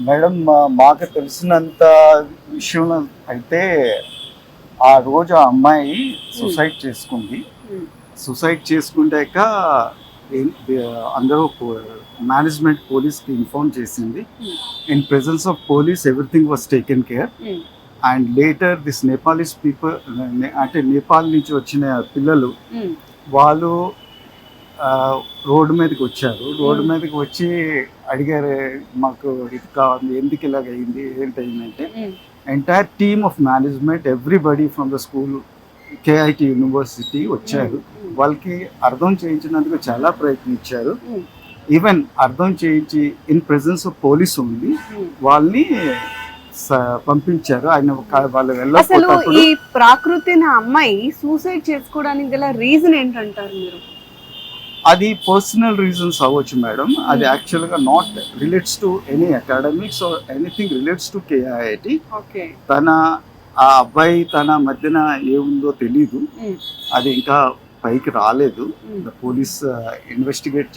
Madam మా- మాకు తెలిసినంత విషయంలో అయితే ఆ రోజు ఆ అమ్మాయి సూసైడ్ చేసుకుంది. సూసైడ్ చేసుకుంటాక అందరూ మేనేజ్మెంట్ పోలీస్కి ఇన్ఫార్మ్ చేసింది. In presence of police everything was taken care. And later this Nepalese people అంటే నేపాల్ నుంచి వచ్చిన పిల్లలు వాళ్ళు రోడ్డు మీదకి వచ్చారు. రోడ్డు. మీదకి వచ్చి అడిగారు మాకు ఇది కావాలి ఎందుకు ఇలాగ అయింది ఉమ్, entire team of management everybody from the school KIT university వచ్చారు. వాళ్ళకి అర్థం చేయించినందుకు చాలా ప్రయత్నించారు. ఈవెన్ అర్థం చేయించి ఇన్ ప్రెసెన్స్ ఆఫ్ పోలీస్ ఉంది. వాళ్ళని పంపించారు. ఆయన వాళ్ళు అసలు వెళ్ళకపోతే ఈ ప్రాకృతిన అమ్మాయి సూసైడ్ చేసుకోవడానికి గల రీజన్ ఏంటంటారు మీరు? అది పర్సనల్ రీజన్స్ అవ్వచ్చు మేడం అది. యాక్చువల్గా not relates to any academics or anything relates to KIIT తన ఆ అబ్బాయి తన మధ్యన ఏముందో తెలీదు. అది ఇంకా పైకి రాలేదు. Police investigate